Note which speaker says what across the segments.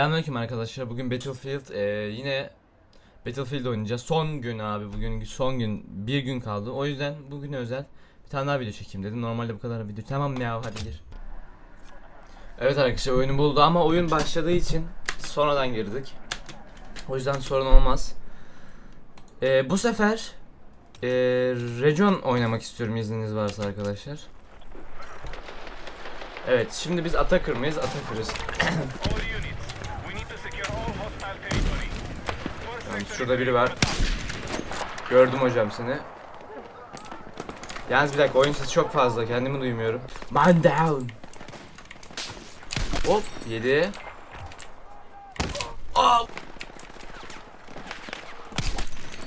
Speaker 1: Selamünaleyküm arkadaşlar. Bugün Battlefield e, yine Battlefield oynayacağız. Son gün abi bugün son gün bir gün kaldı. O yüzden bugün özel bir tane daha video çekeyim dedim. Normalde bu kadar video. Tamam ya hadi gir. Evet arkadaşlar oyunu buldu ama oyun başladığı için sonradan girdik. O yüzden sorun olmaz. E, bu sefer e, Region oynamak istiyorum izniniz varsa arkadaşlar. Evet şimdi biz Atakır mıyız? Atakır'ız.
Speaker 2: Sector
Speaker 1: şurada biri var. Gördüm hocam seni. Yalnız bir dakika oyun sesi çok fazla kendimi duymuyorum. Man down. Hop 7. Hop.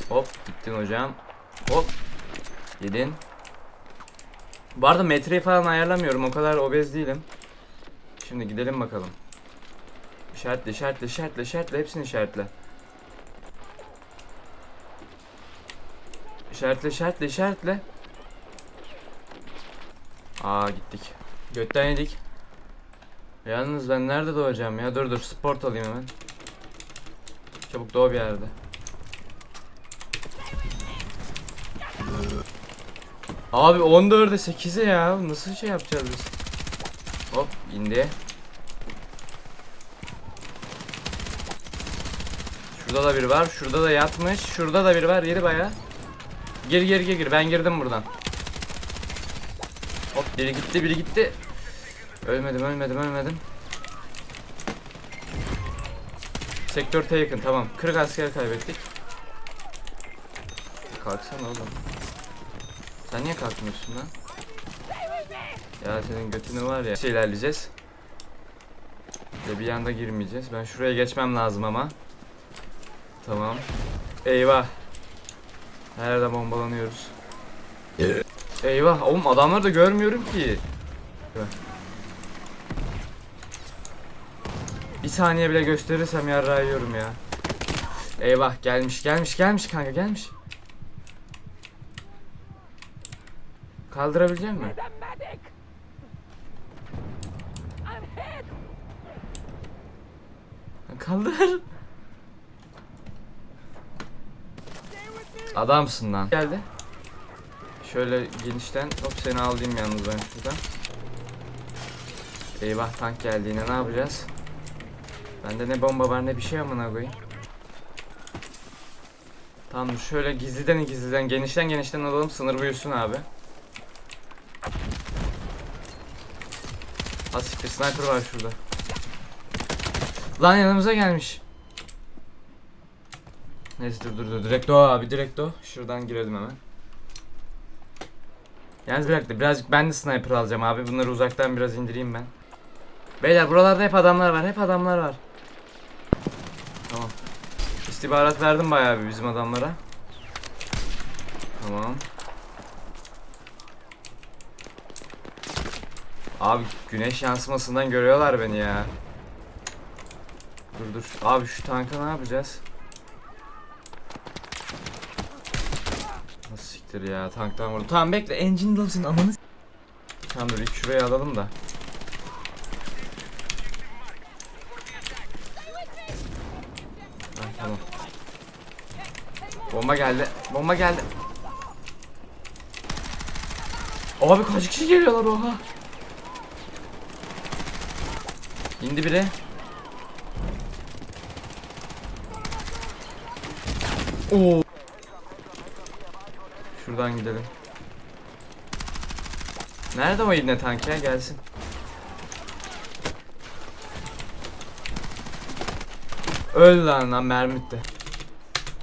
Speaker 1: Hop gittin hocam. Hop. Yedin. Bu arada metreyi falan ayarlamıyorum o kadar obez değilim. Şimdi gidelim bakalım. İşaretle işaretle işaretle işaretle hepsini işaretle. İşaretle işaretle işaretle. Aa gittik. Götten yedik. Yalnız ben nerede doğacağım ya? Dur dur sport alayım hemen. Çabuk doğu bir yerde. Abi 14'e 8'e ya. Nasıl şey yapacağız biz? Hop indi. Şurada da biri var. Şurada da yatmış. Şurada da biri var. Yeri bayağı. Gir gir gir gir. Ben girdim buradan. Hop biri gitti biri gitti. Ölmedim ölmedim ölmedim. Sektör taken tamam. 40 asker kaybettik. Kalksana oğlum. Sen niye kalkmıyorsun lan? Ya senin götünü var ya. Şey ilerleyeceğiz. Ve bir yanda girmeyeceğiz. Ben şuraya geçmem lazım ama. Tamam. Eyvah. Her yerde bombalanıyoruz. Eyvah oğlum adamları da görmüyorum ki. Bir saniye bile gösterirsem yarrağı yiyorum ya. Eyvah gelmiş gelmiş gelmiş kanka gelmiş. Kaldırabilecek mi? Kaldır. Adamsın lan. Geldi. Şöyle genişten hop seni alayım yalnız ben şuradan. Eyvah tank geldi yine ne yapacağız? Bende ne bomba var ne bir şey amına koyayım. Tamam şöyle gizliden gizliden genişten genişten alalım sınır buyursun abi. Ha siktir sniper var şurada. Lan yanımıza gelmiş. Neyse dur dur dur direkt o abi direkt o. Şuradan girelim hemen. Yalnız bir dakika birazcık ben de sniper alacağım abi. Bunları uzaktan biraz indireyim ben. Beyler buralarda hep adamlar var. Hep adamlar var. Tamam. İstihbarat verdim bayağı bir bizim adamlara. Tamam. Abi güneş yansımasından görüyorlar beni ya. Dur dur. Abi şu tanka ne yapacağız? Nasıl siktir ya tanktan vurdum. Tamam bekle engine dalsın ananı s- Tamam dur ilk şurayı alalım da. Ha, tamam. Bomba geldi. Bomba geldi. Abi kaç kişi geliyorlar oha. İndi biri. Oo. Şuradan gidelim. Nerede o ibne tank ya gelsin. Öl lan lan mermi bitti.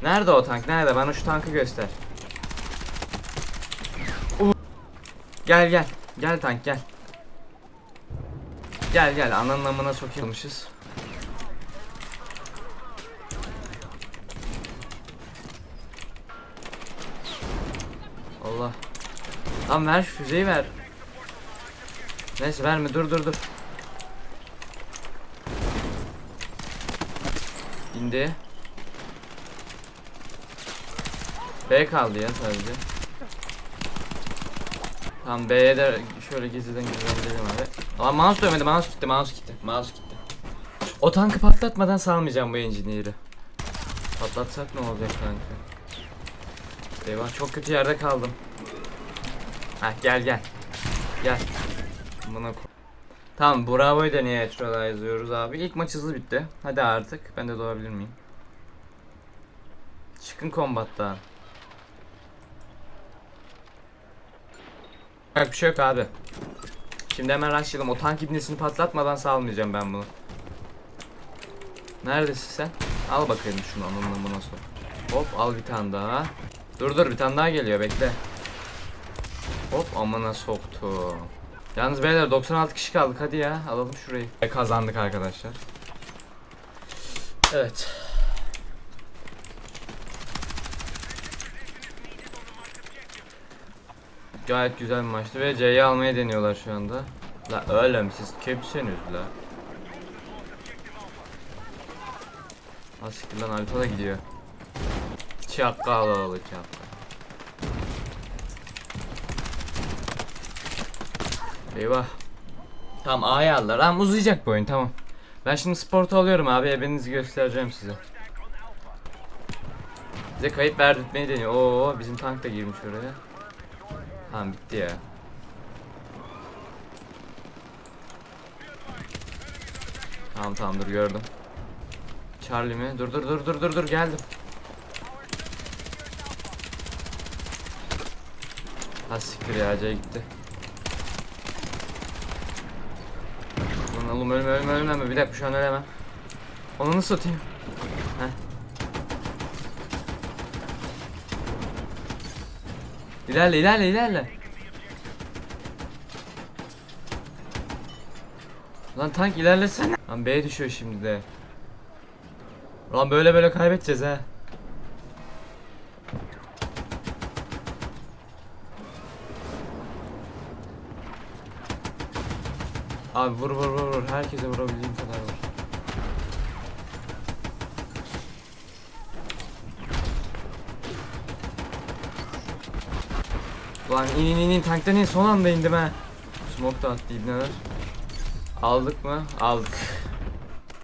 Speaker 1: Nerede o tank? Nerede? Bana şu tankı göster. Oo. Gel gel. Gel tank gel. Gel gel ananın amına Allah. Lan ver şu füzeyi ver. Neyse verme dur dur dur. İndi. B kaldı ya sadece. Tamam B'ye de şöyle gizliden gizliden gidelim abi. Aa mouse dönmedi mouse gitti mouse gitti mouse gitti. O tankı patlatmadan salmayacağım bu engineer'i. Patlatsak ne olacak kanka? Eyvah çok kötü yerde kaldım. Heh gel gel. Gel. Buna ko- Tamam Bravo'yu da niye neutralize abi? İlk maç hızlı bitti. Hadi artık. Ben de doğabilir miyim? Çıkın kombattan. Yok bir şey yok abi. Şimdi hemen rushlayalım. O tank ibnesini patlatmadan salmayacağım ben bunu. Neredesin sen? Al bakayım şunu anlamına buna sor. Hop al bir tane daha. Dur dur bir tane daha geliyor bekle. Hop amına soktu. Yalnız beyler 96 kişi kaldık hadi ya alalım şurayı. Ve kazandık arkadaşlar. Evet. Gayet güzel bir maçtı ve C'yi almaya deniyorlar şu anda. La oğlum siz kimsiniz la? Asiktir lan Alfa da gidiyor. Çakal oğlu çakal. Eyvah. Tamam A'ya aldılar. Tamam uzayacak bu oyun tamam. Ben şimdi sportu alıyorum abi. Ebenizi göstereceğim size. Bize kayıp verdirtmeyi deniyor. Oo bizim tank da girmiş oraya. Tamam bitti ya. Tamam tamam dur gördüm. Charlie mi? Dur dur dur dur dur dur geldim. Ha siktir ya C gitti. Lan oğlum ölme ölme ölme ölme. Bir dakika şu an ölemem. Onu nasıl atayım? Heh. İlerle ilerle ilerle. Lan tank ilerlesene. Lan B'ye düşüyor şimdi de. Lan böyle böyle kaybedeceğiz ha. Abi vur vur vur vur. Herkese vurabildiğim kadar vur. Ulan in in in in tanktan in son anda indim ha. Smoke da attı ibneler. Aldık mı? Aldık.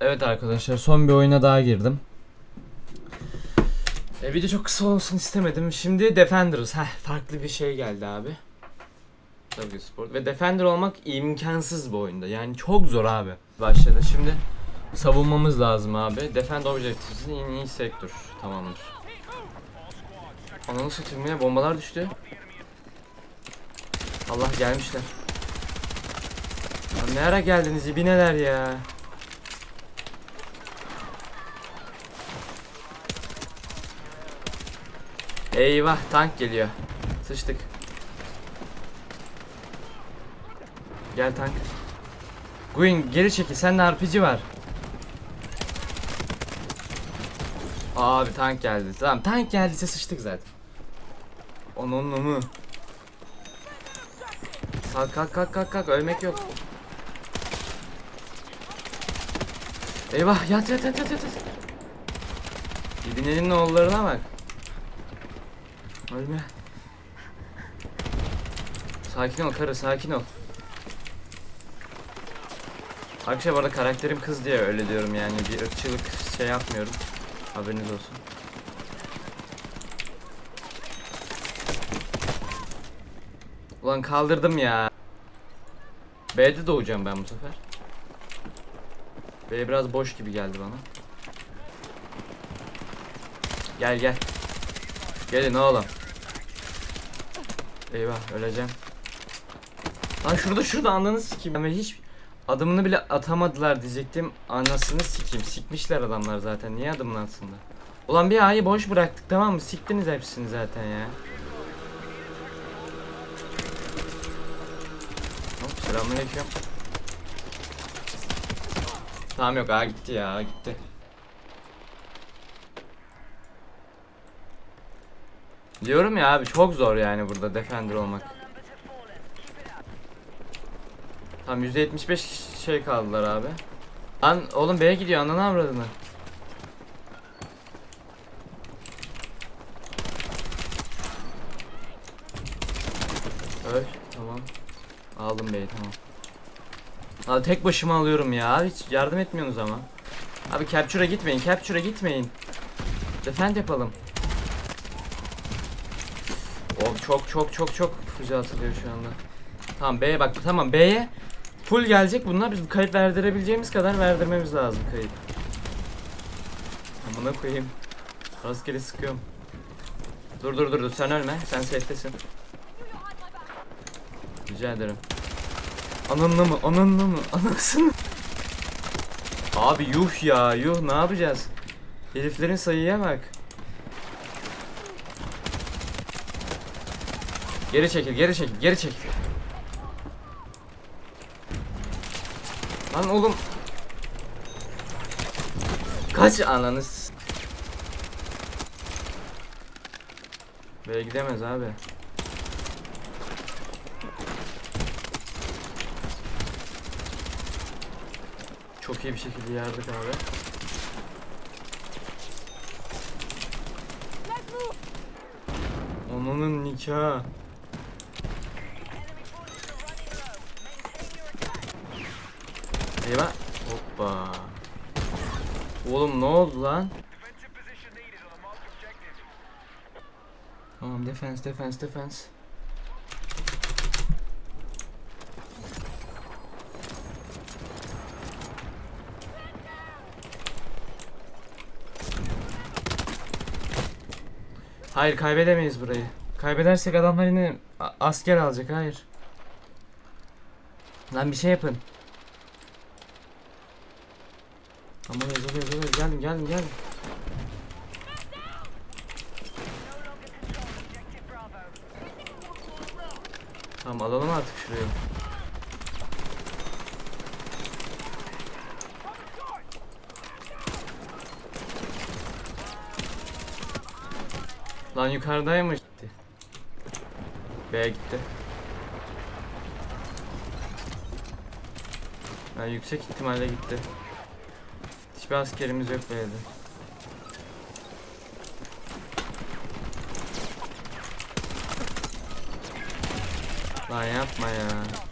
Speaker 1: Evet arkadaşlar son bir oyuna daha girdim. E, video çok kısa olsun istemedim. Şimdi Defenders. Heh, farklı bir şey geldi abi. Tabii Sport. Ve Defender olmak imkansız bu oyunda. Yani çok zor abi. Başladı. Şimdi savunmamız lazım abi. Defend Objectives'in en iyi sektör. Tamamdır. Ananı satayım ya bombalar düştü. Allah gelmişler. Lan ne ara geldiniz ibineler ya. Eyvah tank geliyor. Sıçtık. Gel tank. Gwyn geri çekil. Sende RPG var. Abi tank geldi. Tamam tank geldiyse sıçtık zaten. Onunla mı? Kalk kalk kalk kalk kalk ölmek yok. Eyvah yat yat yat yat. yat. İbnenin oğullarına bak. Ölme. Sakin ol karı sakin ol. Arkadaşlar bu arada karakterim kız diye öyle diyorum yani bir ırkçılık şey yapmıyorum. Haberiniz olsun. Ulan kaldırdım ya. B'de doğacağım ben bu sefer. B biraz boş gibi geldi bana. Gel gel. Gelin oğlum. Eyvah öleceğim. Lan şurada şurada ananı sikeyim. Ama hiç adımını bile atamadılar diyecektim. Anasını sikeyim. Sikmişler adamlar zaten. Niye adımını atsınlar? Ulan bir A'yı boş bıraktık tamam mı? Siktiniz hepsini zaten ya. Hop selamünaleyküm. Tamam yok A gitti ya A gitti. Diyorum ya abi çok zor yani burada defender olmak. Tam %75 şey kaldılar abi. Lan oğlum B'ye gidiyor ananı avradını. Öl tamam. Aldım B'yi tamam. Abi tek başıma alıyorum ya hiç yardım etmiyorsunuz ama. Abi capture'a gitmeyin. Capture'a gitmeyin. Defend yapalım. Oh çok çok çok çok füze atılıyor şu anda. Tamam B'ye bak tamam B'ye full gelecek bunlar biz kayıp verdirebileceğimiz kadar verdirmemiz lazım kayıp. Amına koyayım. Rastgele sıkıyorum. Dur dur dur dur sen ölme sen safe'tesin. Rica ederim. Ananla mı? Ananla mı? Anasını. Abi yuh ya yuh ne yapacağız? Heriflerin sayıya bak. Geri çekil, geri çekil, geri çekil. Lan oğlum. Kaç ananız. Böyle gidemez abi. Çok iyi bir şekilde yardık abi. Onunun nikahı. Eyvah. Hoppa. Oğlum ne oldu lan? Tamam defense defense defense. Hayır kaybedemeyiz burayı. Kaybedersek adamlar yine asker alacak hayır. Lan bir şey yapın. Aman yazılıyor yazılıyor geldim geldim geldim. Tamam alalım artık şurayı. Lan yukarıdaymış. B'ye gitti. Yani yüksek ihtimalle gitti. Hiçbir askerimiz yok B'de. Lan yapma ya.